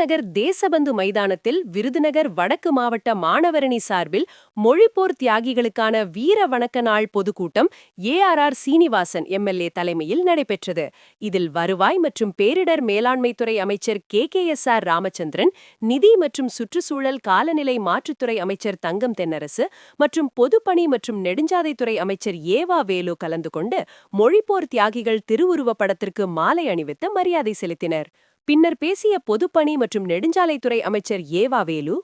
விருதுநகர் தேசபந்து மைதானத்தில் விருதுநகர் வடக்கு மாவட்ட மாணவரணி சார்பில் மொழிப்போர் தியாகிகளுக்கான வீர வணக்க நாள் பொதுக்கூட்டம் ஏஆர்ஆர் சீனிவாசன் எம்எல்ஏ தலைமையில் நடைபெற்றது. இதில் வருவாய் மற்றும் பேரிடர் மேலாண்மைத்துறை அமைச்சர் K K S R Ramachandran நிதி மற்றும் சுற்றுச்சூழல் காலநிலை மாற்றுத்துறை அமைச்சர் தங்கம் தென்னரசு மற்றும் பொதுப்பணி மற்றும் நெடுஞ்சாதைத்துறை அமைச்சர் ஏவா வேலு கலந்து கொண்டு மொழிப்போர் தியாகிகள் திருவுருவப் படத்திற்கு மாலை அணிவித்து மரியாதை செலுத்தினர். பின்னர் பேசிய பொதுப்பணி மற்றும் நெடுஞ்சாலைத்துறை அமைச்சர் ஏவா வேலு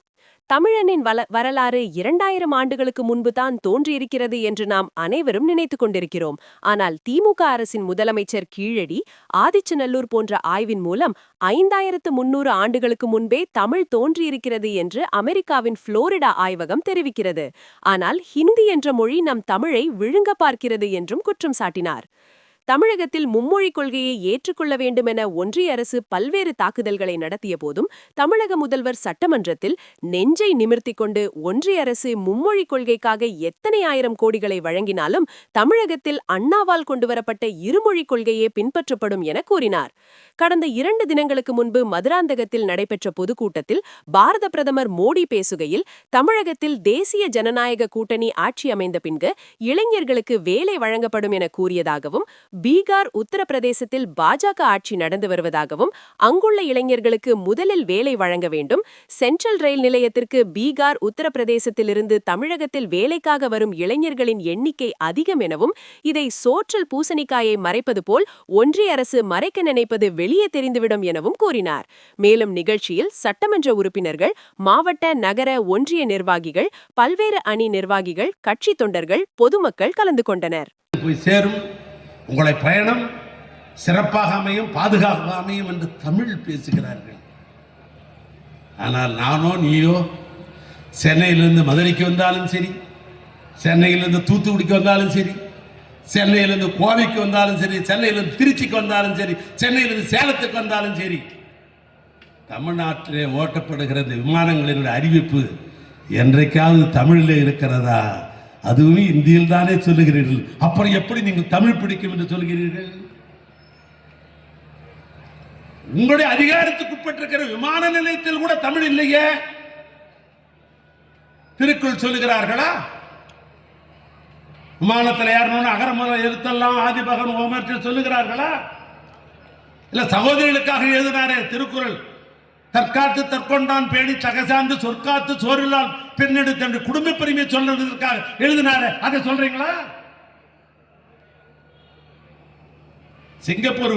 தமிழனின் வல வரலாறு இரண்டாயிரம் ஆண்டுகளுக்கு முன்புதான் தோன்றியிருக்கிறது என்று நாம் அனைவரும் நினைத்துக் கொண்டிருக்கிறோம். ஆனால் திமுக அரசின் முதலமைச்சர் கீழடி ஆதிச்சநல்லூர் போன்ற ஆய்வின் மூலம் ஐந்தாயிரத்து முன்னூறு ஆண்டுகளுக்கு முன்பே தமிழ் தோன்றியிருக்கிறது என்று அமெரிக்காவின் புளோரிடா ஆய்வகம் தெரிவிக்கிறது. ஆனால் ஹிந்தி என்ற மொழி நம் தமிழை விழுங்க பார்க்கிறது என்றும் குற்றம் சாட்டினார். தமிழகத்தில் மும்மொழிக் கொள்கையை ஏற்றுக்கொள்ள வேண்டுமென ஒன்றிய அரசு பல்வேறு தாக்குதல்களை நடத்திய போதும் தமிழக முதல்வர் சட்டமன்றத்தில் நெஞ்சை நிமிர்த்திக் கொண்டு ஒன்றிய அரசு மும்மொழிக் கொள்கைக்காக எத்தனை ஆயிரம் கோடிகளை வழங்கினாலும் தமிழகத்தில் அண்ணாவால் கொண்டுவரப்பட்ட இருமொழிக் கொள்கையே பின்பற்றப்படும் என கூறினார். கடந்த இரண்டு தினங்களுக்கு முன்பு மதுராந்தகத்தில் நடைபெற்ற பொதுக்கூட்டத்தில் பாரத பிரதமர் மோடி பேசுகையில் தமிழகத்தில் தேசிய ஜனநாயக கூட்டணி ஆட்சி அமைந்த பின்பு இளைஞர்களுக்கு வேலை வழங்கப்படும் என கூறியதாகவும் பீகார் உத்தரப்பிரதேசத்தில் பாஜக ஆட்சி நடந்து வருவதாகவும் அங்குள்ள இளைஞர்களுக்கு முதலில் வேலை வழங்க வேண்டும். சென்ட்ரல் ரயில் நிலையத்திற்கு பீகார் உத்தரப்பிரதேசத்திலிருந்து தமிழகத்தில் வேலைக்காக வரும் இளைஞர்களின் எண்ணிக்கை அதிகம் எனவும் இதை சோற்றல் பூசணிக்காயை மறைப்பது போல் ஒன்றிய அரசு மறைக்க நினைப்பது வெளியே தெரிந்துவிடும் எனவும் கூறினார். மேலும் நிகழ்ச்சியில் சட்டமன்ற உறுப்பினர்கள் மாவட்ட நகர ஒன்றிய நிர்வாகிகள் பல்வேறு அணி நிர்வாகிகள் கட்சி தொண்டர்கள் பொதுமக்கள் கலந்து கொண்டனர். போய் சேரும். உங்களை பயணம் சிறப்பாக அமையும் பாதுகாப்பாக அமையும் என்று தமிழ் பேசுகிறார்கள். ஆனால் நானோ நீயோ சென்னையிலிருந்து மதுரைக்கு வந்தாலும் சரி சென்னையிலிருந்து தூத்துக்குடிக்கு வந்தாலும் சரி சென்னையிலிருந்து கோவைக்கு வந்தாலும் சரி சென்னையிலிருந்து திருச்சிக்கு வந்தாலும் சரி சென்னையிலிருந்து சேலத்துக்கு வந்தாலும் சரி தமிழ்நாட்டிலே ஓட்டப்படுகிற இந்த விமானங்களினுடைய அறிவிப்பு என்றைக்காவது தமிழில் இருக்கிறதா? அதுவும் இந்தியில் தானே சொல்லுகிறீர்கள். அப்புறம் எப்படி நீங்கள் தமிழ் பிடிக்கும் என்று சொல்கிறீர்கள் உங்களுடைய அதிகாரத்துக்கு உட்பட்டிருக்கிற விமான நிலையத்தில் கூட தமிழ் இல்லையே. திருக்குள் சொல்லுகிறார்களா? விமானத்தில் ஏறணும்னு அகரமுறை எழுத்தெல்லாம் ஆதிபகன் ஓமர்த்து சொல்லுகிறார்களா? இல்ல சகோதரிகளுக்காக எழுதினாரே திருக்குறள். தற்காத்து தற்கொண்டான் பேணி சகசாந்து சொற்காத்து சோறில்லால் பெண்ணெடுத்து என்று குடும்ப பெருமையை சொல்றதுக்காக எழுதினாரு. அதை சொல்றீங்களா? சிங்கப்பூர்